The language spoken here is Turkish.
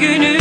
günü